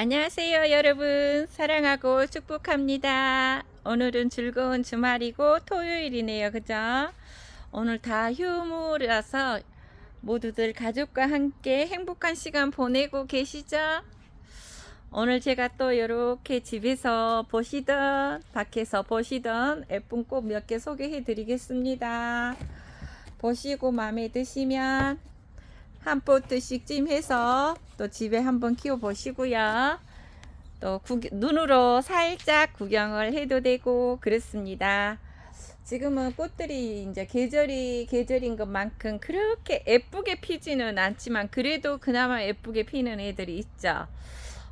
안녕하세요, 여러분. 사랑하고 축복합니다. 오늘은 즐거운 주말이고 토요일이네요. 그죠? 오늘 다 휴무라서 모두들 가족과 함께 행복한 시간 보내고 계시죠? 오늘 제가 또 이렇게 집에서 보시던, 밖에서 보시던 예쁜 꽃 몇 개 소개해 드리겠습니다. 보시고 마음에 드시면 한 포트씩 찜해서 또 집에 한번 키워 보시고요. 또 구, 눈으로 살짝 구경을 해도 되고 그렇습니다. 지금은 꽃들이 이제 계절이 계절인 것만큼 그렇게 예쁘게 피지는 않지만 그래도 그나마 예쁘게 피는 애들이 있죠.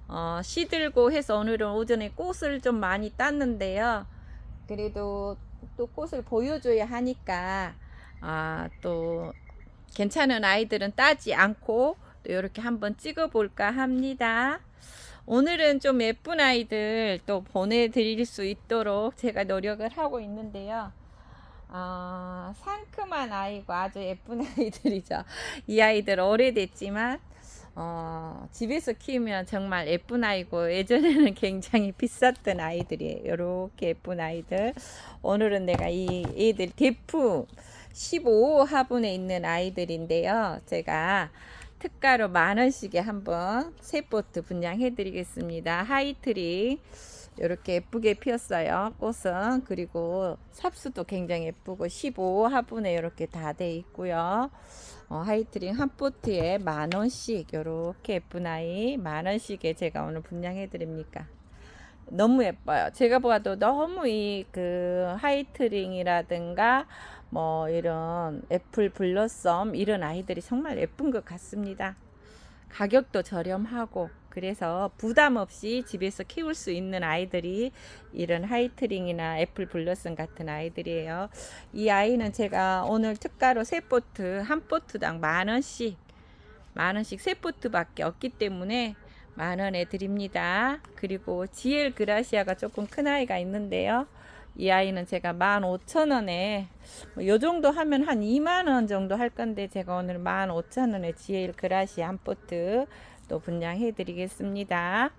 어, 시들고 해서 오늘은 오전에 꽃을 좀 많이 땄는데요. 그래도 또 꽃을 보여줘야 하니까 아, 또 괜찮은 아이들은 따지 않고 또 이렇게 한번 찍어 볼까 합니다. 오늘은 좀 예쁜 아이들 또 보내드릴 수 있도록 제가 노력을 하고 있는데요. 아, 상큼한 아이고 아주 예쁜 아이들이죠. 이 아이들 오래됐지만 어, 집에서 키우면 정말 예쁜 아이고 예전에는 굉장히 비쌌던 아이들이에요. 이렇게 예쁜 아이들. 오늘은 내가 이 애들 대품 15 화분에 있는 아이들인데요. 제가 특가로 만 원씩에 한번 세 포트 분양해 드리겠습니다. 하이트리 이렇게 예쁘게 피었어요. 꽃은 그리고 삽수도 굉장히 예쁘고 15 화분에 이렇게 다 돼 있고요. 어, 하이트링 한 포트에 만 원씩 이렇게 예쁜 아이 만 원씩에 제가 오늘 분양해 드립니까? 너무 예뻐요. 제가 봐도 너무 이 그 하이트링이라든가 뭐 이런 애플 블러썸 이런 아이들이 정말 예쁜 것 같습니다. 가격도 저렴하고 그래서 부담 없이 집에서 키울 수 있는 아이들이 이런 하이트링이나 애플 블러썸 같은 아이들이에요. 이 아이는 제가 오늘 특가로 세 포트 한 포트당 만 원씩 만 원씩 세 포트밖에 없기 때문에 만 원에 드립니다. 그리고 지엘 그라시아가 조금 큰 아이가 있는데요. 이 아이는 제가 만 오천 원에 뭐 요 정도 하면 한 2만 원 정도 할 건데 제가 오늘 만 오천 원에 지엘 그라시아 한 포트 또 분양해 드리겠습니다.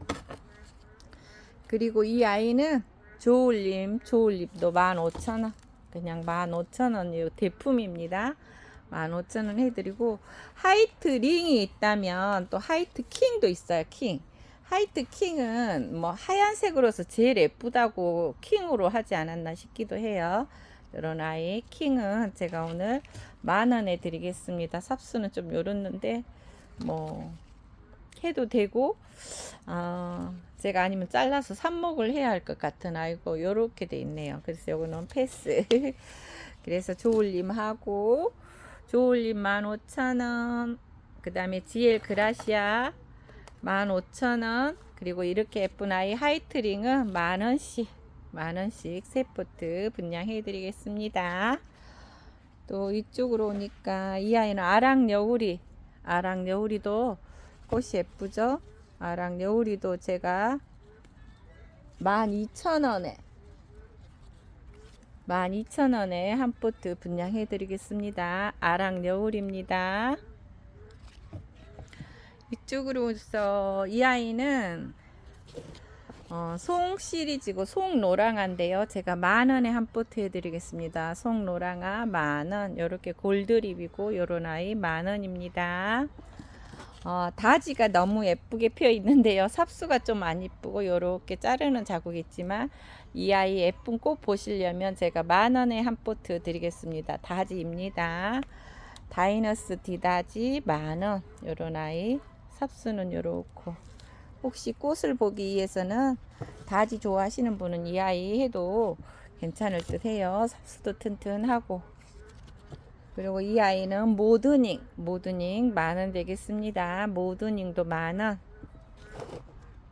그리고 이 아이는 조울림 조울림도 만 오천 원 그냥 만 오천 원이 대품입니다. 15,000원 해드리고 하이트 링이 있다면 또 하이트 킹도 있어요 킹 하이트 킹은 뭐 하얀색으로서 제일 예쁘다고 킹으로 하지 않았나 싶기도 해요. 이런 아이 킹은 제가 오늘 만 원에 드리겠습니다. 삽수는 좀 요렇는데 뭐 해도 되고 어, 제가 아니면 잘라서 삽목을 해야 할 것 같은 아이고 요렇게 돼 있네요. 그래서 요거는 패스. 그래서 조울림 하고 조울림 15,000원. 그 다음에 지엘 그라시아 15,000원 그리고 이렇게 예쁜 아이 하이트링은 만원씩 만원씩 세 포트 분양해 드리겠습니다 또 이쪽으로 오니까 이 아이는 아랑 여우리 아랑 여우리도 꽃이 예쁘죠 아랑 여우리도 제가 12,000원에 12,000원에 한 포트 분양해 드리겠습니다. 아랑 여울입니다. 이쪽으로 오서 이 아이는 어, 송 시리즈고 송 노랑아인데요. 제가 만 원에 한 포트 해드리겠습니다. 송 노랑아 만 원. 이렇게 골드립이고 요런 아이 만 원입니다. 어, 다지가 너무 예쁘게 피어 있는데요. 삽수가 좀안 이쁘고 요렇게 자르는 자국이 있지만 이 아이 예쁜 꽃 보시려면 제가 만 원에 한 포트 드리겠습니다. 다지입니다. 다이너스 디다지 만 원. 요런 아이 삽수는 요렇고 혹시 꽃을 보기 위해서는 다지 좋아하시는 분은 이 아이 해도 괜찮을 듯 해요. 삽수도 튼튼하고 그리고 이 아이는 모드닝, 모드닝 만원 되겠습니다. 모드닝도 만원.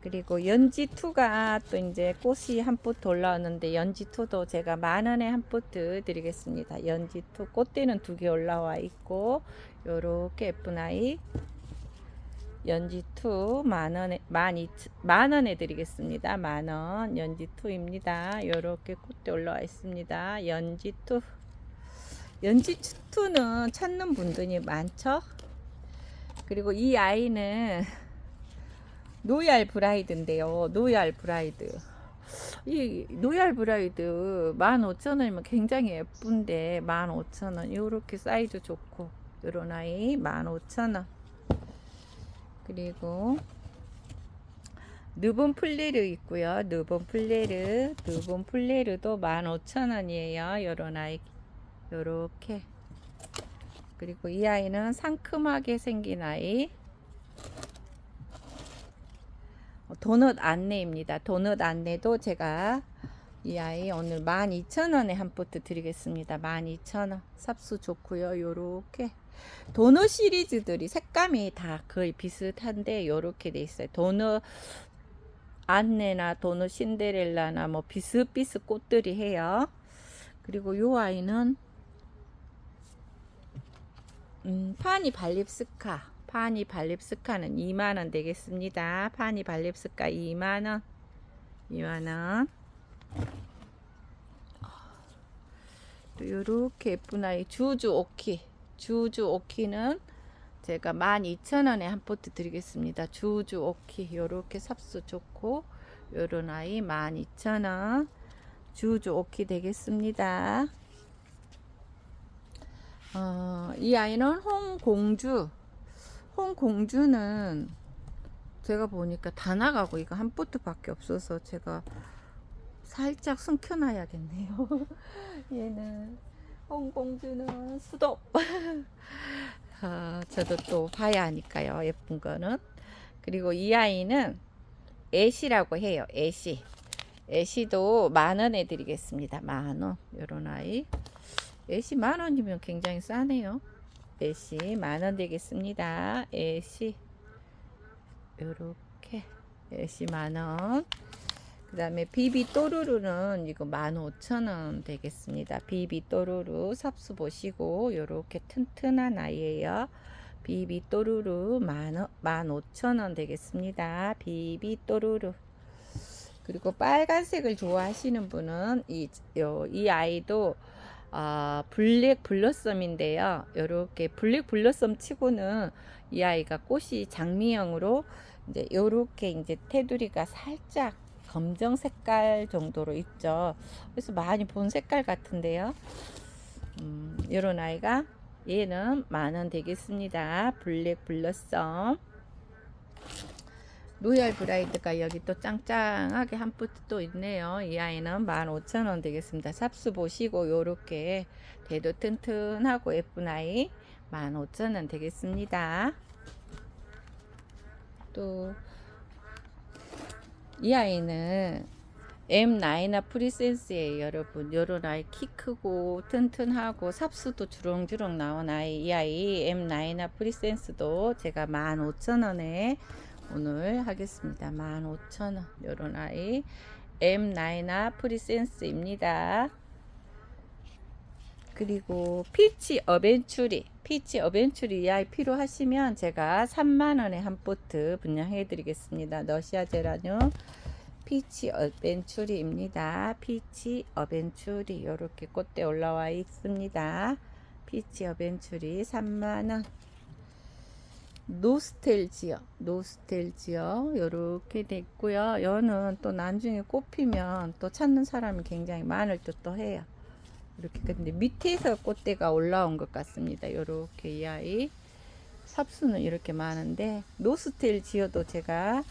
그리고 연지2가 또 이제 꽃이 한 포트 올라왔는데 연지2도 제가 만원에 한 포트 드리겠습니다. 연지2 꽃대는 두 개 올라와 있고 요렇게 예쁜 아이 연지2 만원에 만 만원에 드리겠습니다. 만원 연지2입니다. 요렇게 꽃대 올라와 있습니다. 연지2 연지투는 찾는 분들이 많죠. 그리고 이 아이는 노얄 브라이드인데요. 노얄 브라이드. 이 노얄 브라이드 15,000원이면 굉장히 예쁜데 15,000원 요렇게 사이즈 좋고 요런 아이 15,000원 그리고 누본 플레르 있고요. 누본 플레르, 누본 플레르도 15,000원이에요. 요런 아이 요렇게 그리고 이 아이는 상큼하게 생긴 아이 어, 도넛 안내입니다. 도넛 안내도 제가 이 아이 오늘 12,000원에 한 포트 드리겠습니다. 12,000원. 삽수 좋고요. 요렇게 도넛 시리즈들이 색감이 다 거의 비슷한데 요렇게 돼 있어요. 도넛 안내나 도넛 신데렐라나 뭐 비슷비슷 꽃들이 해요. 그리고 요 아이는 음, 파니 발립스카. 파니 발립스카는 2만원 되겠습니다. 파니 발립스카 2만원. 2만원. 또 요렇게 예쁜 아이 주주 오키. 주주 오키는 제가 12,000원에 한 포트 드리겠습니다. 주주 오키. 요렇게 삽수 좋고 요런 아이 12,000원. 주주 오키 되겠습니다. 어, 이 아이는 홍공주. 홍공주는 제가 보니까 다 나가고 이거 한 포트 밖에 없어서 제가 살짝 숨겨놔야겠네요. 얘는 홍공주는 수도. 아, 저도 또 봐야 하니까요. 예쁜 거는. 그리고 이 아이는 애시라고 해요. 애시. 애시도 만 원에 드리겠습니다. 만 원. 요런 아이. 애시 만 원이면 굉장히 싸네요. 애시 만 원 되겠습니다. 애시 요렇게 애시 만 원. 그 다음에 비비 또르르는 이거 만 오천 원 되겠습니다. 비비 또르르 삽수 보시고 요렇게 튼튼한 아이예요. 비비 또르르 만, 만 오천 원 되겠습니다. 비비 또르르 그리고 빨간색을 좋아하시는 분은 이, 요, 이 아이도 아, 블랙 블러썸인데요. 이렇게 블랙 블러썸 치고는 이 아이가 꽃이 장미형으로 이제 요렇게 이제 테두리가 살짝 검정 색깔 정도로 있죠. 그래서 많이 본 색깔 같은데요. 음, 요런 아이가 얘는 만 원 되겠습니다. 블랙 블러썸. 로얄 브라이드가 여기 또 짱짱하게 한 푸트 또 있네요. 이 아이는 15,000원 되겠습니다. 삽수 보시고 요렇게 대도 튼튼하고 예쁜 아이 15,000원 되겠습니다. 또 이 아이는 M9나 프리센스예요, 여러분. 요런 아이 키 크고 튼튼하고 삽수도 주렁주렁 나온 아이. 이 아이 M9나 프리센스도 제가 15,000원에 오늘 하겠습니다. 15,000원. 요런 아이 M9나 프리센스입니다. 그리고 피치 어벤추리 피치 아이 필요하시면 제가 3만원에 한 포트 분양해 드리겠습니다. 너시아 제라늄 피치 어벤추리입니다. 피치 어벤추리 이렇게 꽃대 올라와 있습니다. 피치 어벤추리 3만원 노스텔지어 노스텔지어 이렇게 됐고요. 여는 또 나중에 꽃피면 또 찾는 사람이 굉장히 많을 듯또 해요. 이렇게 근데 밑에서 꽃대가 올라온 것 같습니다. 이렇게 이 아이 삽수는 이렇게 많은데 노스텔 지어도 제가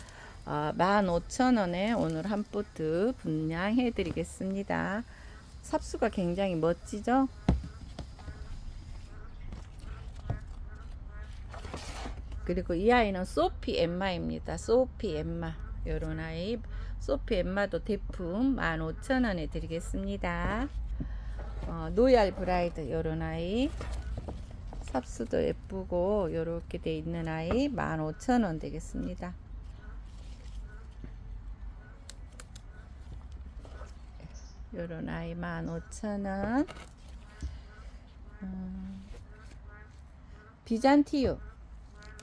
어, 15,000원에 오늘 한 포트 분양해 드리겠습니다. 삽수가 굉장히 멋지죠? 그리고 이 아이는 소피 엠마입니다. 소피 엠마. 요런 아이 소피 엠마도 대품 15,000원에 드리겠습니다. 어, 노얄 브라이드 요런 아이. 삽수도 예쁘고 요렇게 돼 있는 아이 15,000원 되겠습니다. 요런 아이 15,000원. 음, 비잔티움.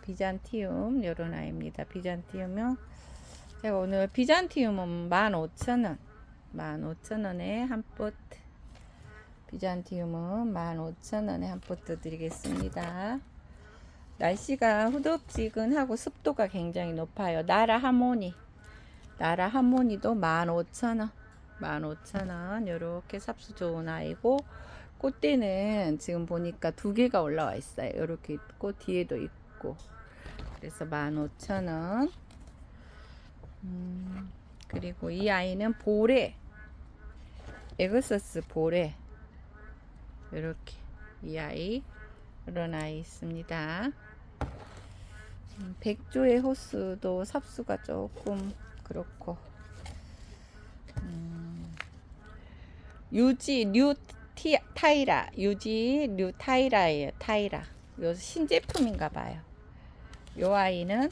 비잔티움 요런 아이입니다. 비잔티움은 제가 오늘 비잔티움은 15,000원. 15,000원에 한 포트 비잔티움은 15,000원에 한 포트 드리겠습니다. 날씨가 후덥지근하고 습도가 굉장히 높아요. 나라 하모니. 나라 하모니도 15,000원. 15,000원. 요렇게 삽수 좋은 아이고 꽃대는 지금 보니까 두 개가 올라와 있어요. 요렇게 있고 뒤에도 있고. 그래서 15,000원. 음, 그리고 이 아이는 보레. 에그서스 보레. 요렇게 이 아이 이런 아이 있습니다. 음, 백조의 호수도 삽수가 조금 그렇고 음, 유지 뉴 티, 타이라 유지 뉴 타이라예요 타이라 요 신제품인가 봐요 요 아이는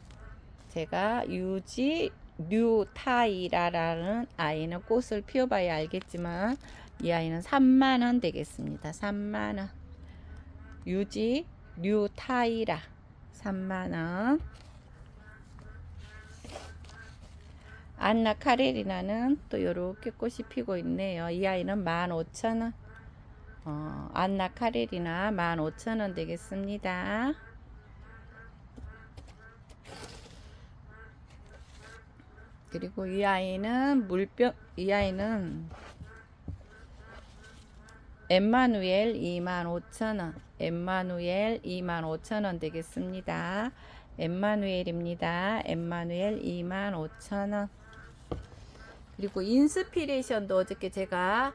제가 유지 뉴 타이라라는 아이는 꽃을 피워봐야 알겠지만 이 아이는 3만원 되겠습니다. 3만원. 유지 뉴 타이라. 3만원. 안나 카레리나는 또 이렇게 꽃이 피고 있네요. 이 아이는 15,000원. 어, 안나 카레리나 15,000원 되겠습니다. 그리고 이 아이는 물병 이 아이는 엠마누엘 25,000원 엠마누엘 25,000원 되겠습니다. 엠마누엘입니다. 엠마누엘 25,000원. 그리고 인스피레이션도 어저께 제가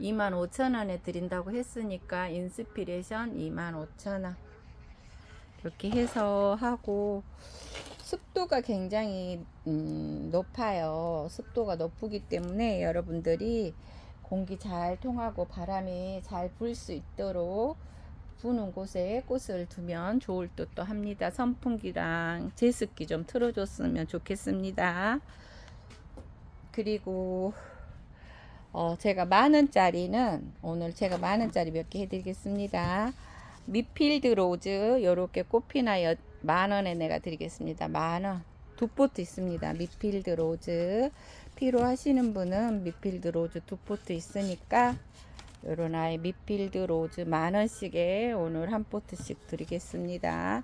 25,000원에 드린다고 했으니까 인스피레이션 25,000원. 이렇게 해서 하고 습도가 굉장히 음, 높아요. 습도가 높기 때문에 여러분들이 공기 잘 통하고 바람이 잘 불 수 있도록 부는 곳에 꽃을 두면 좋을 듯도 합니다. 선풍기랑 제습기 좀 틀어줬으면 좋겠습니다. 그리고 어, 제가 만 원짜리는 오늘 제가 만 원짜리 몇 개 해드리겠습니다. 미필드 로즈 요렇게 꽃피나 여, 만 원에 내가 드리겠습니다. 만 원. 두 포트 있습니다. 미필드 로즈 필요하시는 분은 미필드 로즈 두 포트 있으니까 요런 아이 미필드 로즈 만 원씩에 오늘 한 포트씩 드리겠습니다.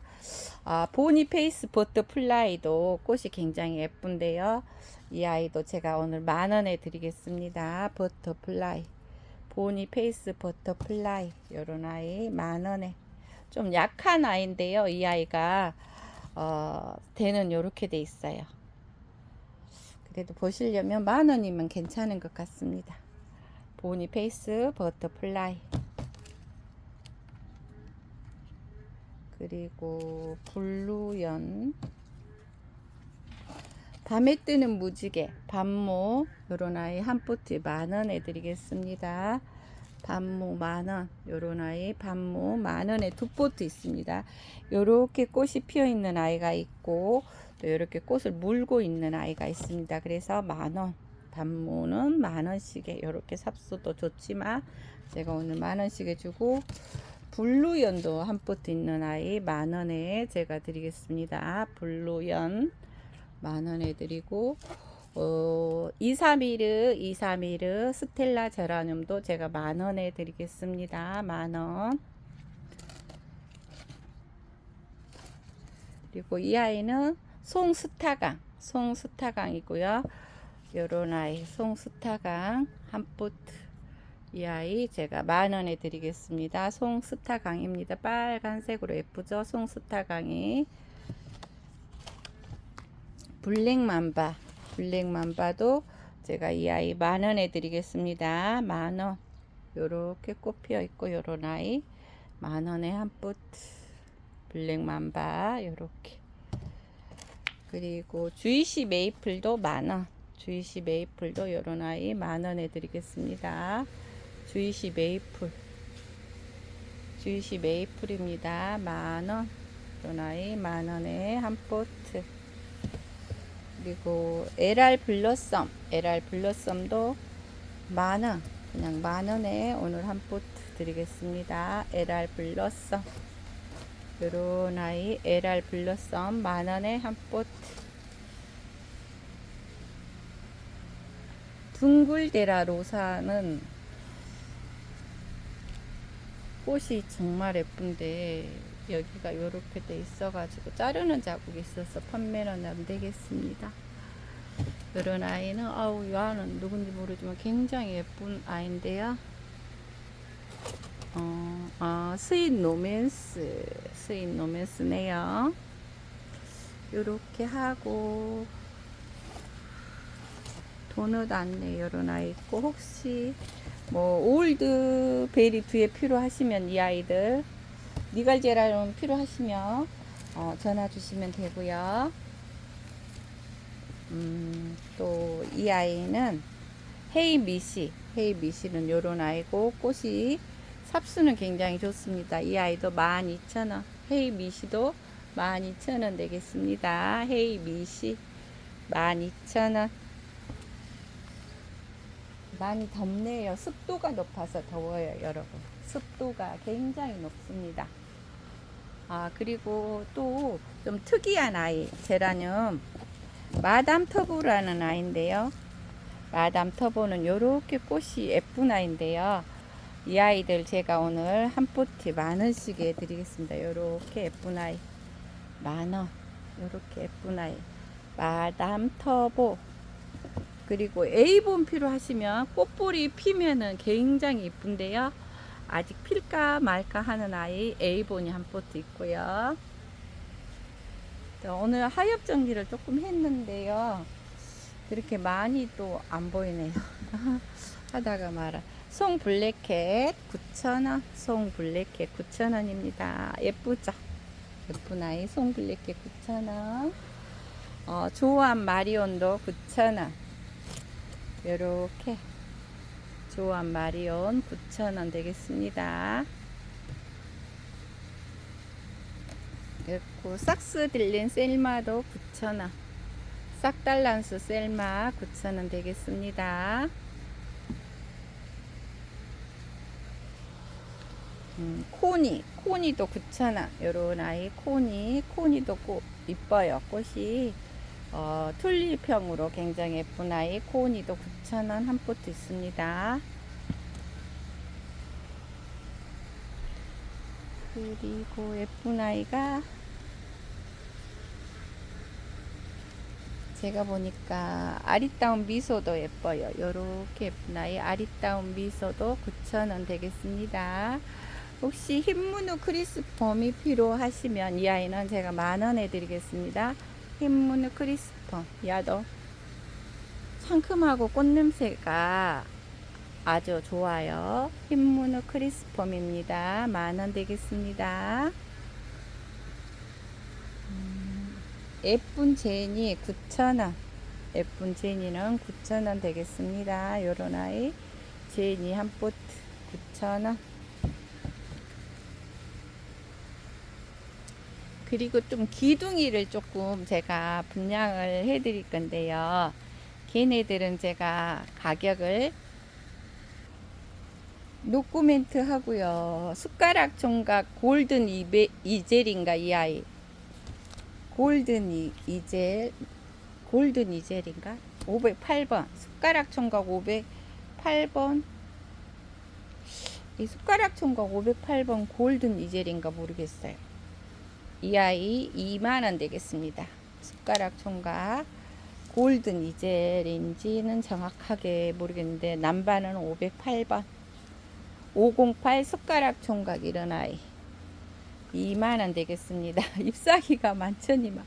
아, 보니 페이스 버터플라이도 꽃이 굉장히 예쁜데요. 이 아이도 제가 오늘 만 원에 드리겠습니다. 버터플라이. 보니 페이스 버터플라이 요런 아이 만 원에 좀 약한 아이인데요. 이 아이가 어, 대는 요렇게 돼 있어요. 그래도 보시려면 만 원이면 괜찮은 것 같습니다. 보니 페이스 버터플라이. 그리고 블루연. 밤에 뜨는 무지개 밤모. 요런 아이 한 포트 만원에 드리겠습니다. 밤모 만원. 요런 아이 밤모 만원에 두 포트 있습니다. 요렇게 꽃이 피어 있는 아이가 있고 또 이렇게 꽃을 물고 있는 아이가 있습니다 그래서 만원 밤모는 만원씩에 요렇게 삽수도 좋지만 제가 오늘 만원씩에 주고 블루연도 한 포트 있는 아이 만원에 제가 드리겠습니다 블루연 만원에 드리고 어, 231, 231 스텔라 제라늄도 제가 만원에 드리겠습니다. 만원. 그리고 이 아이는 송스타강, 송스타강이고요. 요런 아이, 송스타강 한 포트. 이 아이 제가 만 원에 드리겠습니다. 송스타강입니다. 빨간색으로 예쁘죠? 송스타강이. 블랙맘바 블랙맘바도 제가 이 아이 만 원에 드리겠습니다 만 원 요렇게 꽃 피어 있고 요런 아이 만 원에 한 포트 블랙맘바 요렇게 그리고 주이시 메이플도 만원 주이시 메이플도 요런 아이 만원에 드리겠습니다 주이시 메이플 주이시 메이플입니다 만원 요런 아이 만원에 한 포트 그리고 LR 블러썸, LR 블러썸도 만원, 그냥 만원에 오늘 한 포트 드리겠습니다. LR 블러썸. 요런 아이 LR 블러썸 만원에 한 포트. 둥글데라 로사는 꽃이 정말 예쁜데 여기가 요렇게 돼 있어 가지고 자르는 자국이 있어서 판매는 안 되겠습니다. 이런 아이는 아우 이 아이는 누군지 모르지만 굉장히 예쁜 아이인데요. 어, 어 스윗 노맨스 스윗 노맨스네요. 요렇게 하고 도넛 안내 아이 있고 혹시 뭐 올드 베리 뒤에 필요하시면 이 아이들 니갈제라름 필요하시면 어, 전화 주시면 되고요. 음, 또 이 아이는 헤이 미시, 헤이 미시는 요런 아이고 꽃이 삽수는 굉장히 좋습니다. 이 아이도 12,000원. 헤이 미시도 12,000원 되겠습니다. 헤이 미시 12,000원. 많이 덥네요. 습도가 높아서 더워요, 여러분. 습도가 굉장히 높습니다. 아, 그리고 또 좀 특이한 아이, 제라늄. 마담 터보라는 아이인데요. 마담 터보는 요렇게 꽃이 예쁜 아이인데요. 이 아이들 제가 오늘 한 포트 만 원씩에 드리겠습니다. 요렇게 예쁜 아이. 만 원. 요렇게 예쁜 아이. 마담 터보. 그리고 A본 필요하시면 꽃볼이 피면은 굉장히 이쁜데요. 아직 필까 말까 하는 아이 A본이 한 포트 있고요. 자, 오늘 하엽 정리를 조금 했는데요. 그렇게 많이 또 안 보이네요. 하다가 말아. 송 블랙캣 9,000원. 송 블랙캣 9,000원입니다. 예쁘죠? 예쁜 아이 송 블랙캣 9,000원. 어, 조한 마리온도 9,000원. 요렇게 조한 마리온 9,000원 되겠습니다. 그리고 삭스 딜린 셀마도 9,000원. 싹달란스 셀마 9,000원 되겠습니다. 코니, 코니도 9,000원. 요런 아이 코니, 코니도 꽃 이뻐요. 꽃이 어, 튤립형으로 굉장히 예쁜 아이 코니도 9,000원 한 포트 있습니다. 그리고 예쁜 아이가 제가 보니까 아리따운 미소도 예뻐요. 요렇게 예쁜 아이 아리따운 미소도 9,000원 되겠습니다. 혹시 흰무늬 크리스폼이 필요하시면 이 아이는 제가 만원에 드리겠습니다. 흰무늬 크리스폼 야도 상큼하고 꽃냄새가 아주 좋아요. 흰무늬 크리스폼입니다. 만 원 되겠습니다. 음, 예쁜 제니 9,000원. 예쁜 제니는 9,000원 되겠습니다. 요런 아이 제니 한 포트 9,000원. 그리고 좀 기둥이를 조금 제가 분양을 해 드릴 건데요. 걔네들은 제가 가격을 노코멘트 하고요. 숟가락 총각 골든 이베, 이젤인가 이 아이. 골든 이, 이젤 골든 이젤인가? 508번. 숟가락 총각 508번. 이 숟가락 총각 508번 골든 이젤인가 모르겠어요. 이 아이 2만원 되겠습니다. 숟가락 총각 골든 이젤인지는 정확하게 모르겠는데 남반은 508번 508 숟가락 총각 이런 아이 2만원 되겠습니다. 잎사귀가 만천이만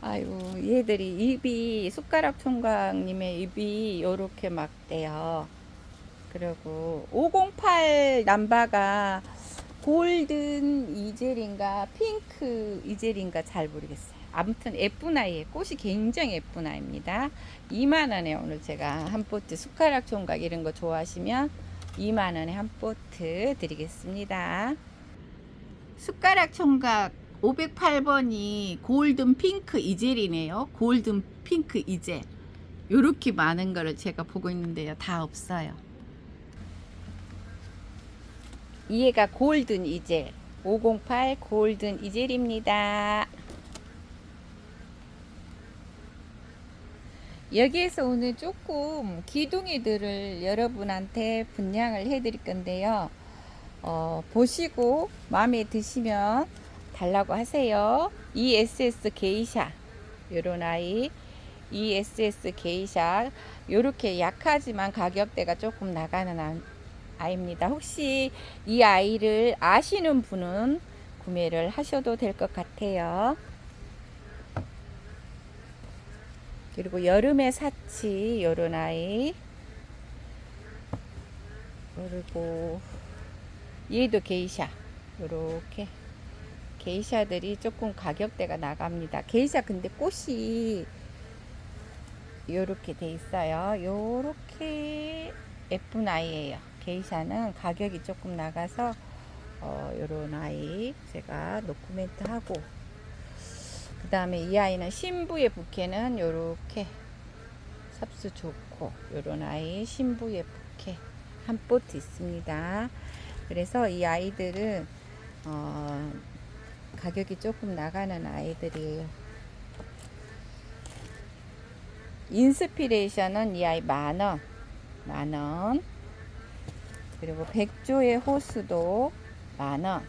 아이고 얘들이 입이 숟가락 총각님의 입이 요렇게 막 돼요. 그리고 508 남바가 골든 이젤인가 핑크 이젤인가 잘 모르겠어요. 아무튼 예쁜 아이의 꽃이 굉장히 예쁜 아이입니다. 2만원에 오늘 제가 한 포트 숟가락 총각 이런 거 좋아하시면 2만원에 한 포트 드리겠습니다. 숟가락 총각 508번이 골든 핑크 이젤이네요. 골든 핑크 이젤. 요렇게 많은 거를 제가 보고 있는데요. 다 없어요. 이해가 골든 이젤 508 골든 이젤입니다. 여기에서 오늘 조금 기둥이들을 여러분한테 분양을 해드릴 건데요. 어, 보시고 마음에 드시면 달라고 하세요. ESS 게이샤 요런 아이 ESS 게이샤 요렇게 약하지만 가격대가 조금 나가는 아- 아이입니다. 혹시 이 아이를 아시는 분은 구매를 하셔도 될 것 같아요. 그리고 여름의 사치 요런 아이 그리고 얘도 게이샤 요렇게 게이샤들이 조금 가격대가 나갑니다. 게이샤 근데 꽃이 요렇게 돼 있어요. 요렇게 예쁜 아이예요. 게이샤는 가격이 조금 나가서 어, 요런 아이 제가 노코멘트 하고 그 다음에 이 아이는 신부의 부케는 요렇게 삽수 좋고 요런 아이 신부의 부케 한 포트 있습니다. 그래서 이 아이들은 어, 가격이 조금 나가는 아이들이에요. 인스피레이션은 이 아이 만원, 만원. 그리고 백조의 호수도 만원,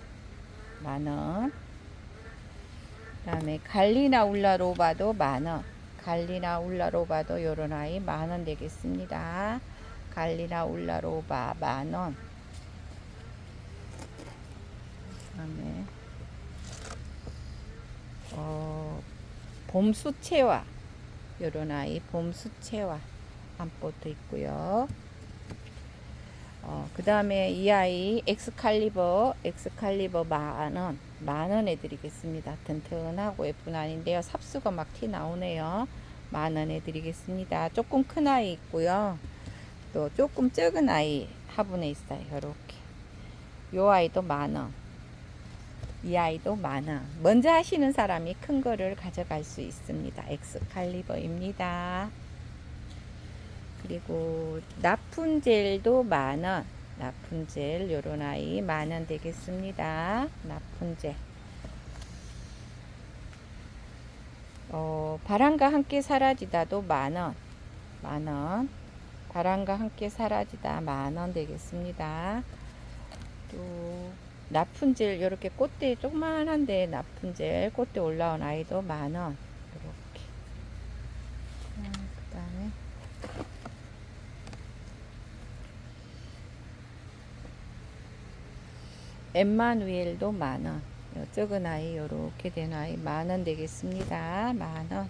만원. 그 다음에 갈리나 울라로바도 만원. 갈리나 울라로바도 요런 아이 만원 되겠습니다. 갈리나 울라로바 만원. 그 다음에 어, 봄 수채화 요런 아이 봄 수채화 한 포트 있고요. 어, 그 다음에 이 아이 엑스칼리버 엑스칼리버 만원 만원 해드리겠습니다. 튼튼하고 예쁜 아이인데요. 삽수가 막 티 나오네요. 만원 해드리겠습니다. 조금 큰 아이 있고요. 또 조금 적은 아이 화분에 있어요. 요렇게 요 아이도 만원 이 아이도 많아. 먼저 하시는 사람이 큰 거를 가져갈 수 있습니다. 엑스칼리버입니다. 그리고 나푼젤도 만원. 나푼젤 요런 아이 만원 되겠습니다. 나푼젤. 어, 바람과 함께 사라지다도 만원. 만원. 바람과 함께 사라지다 만원 되겠습니다. 또 나푼젤 이렇게 꽃대 조그만한데 나푼젤 꽃대 올라온 아이도 만원 이렇게 그 다음에 엠마누엘도 만원. 요 적은 아이 요렇게 된 아이 만원 되겠습니다. 만원.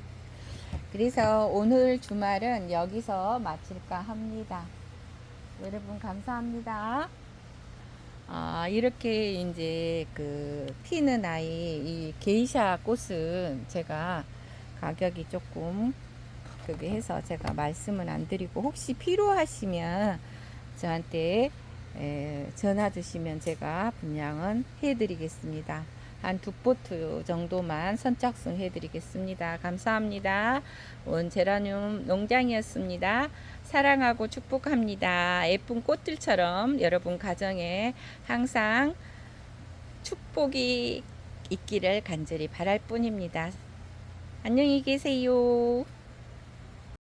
그래서 오늘 주말은 여기서 마칠까 합니다. 여러분 감사합니다. 아, 이렇게 이제 그 피는 아이 이 게이샤 꽃은 제가 가격이 조금 그게 해서 제가 말씀은 안 드리고 혹시 필요하시면 저한테 에, 전화 주시면 제가 분양은 해 드리겠습니다. 한 두 포트 정도만 선착순 해 드리겠습니다. 감사합니다. 원 제라늄 농장이었습니다. 사랑하고 축복합니다. 예쁜 꽃들처럼 여러분 가정에 항상 축복이 있기를 간절히 바랄 뿐입니다. 안녕히 계세요.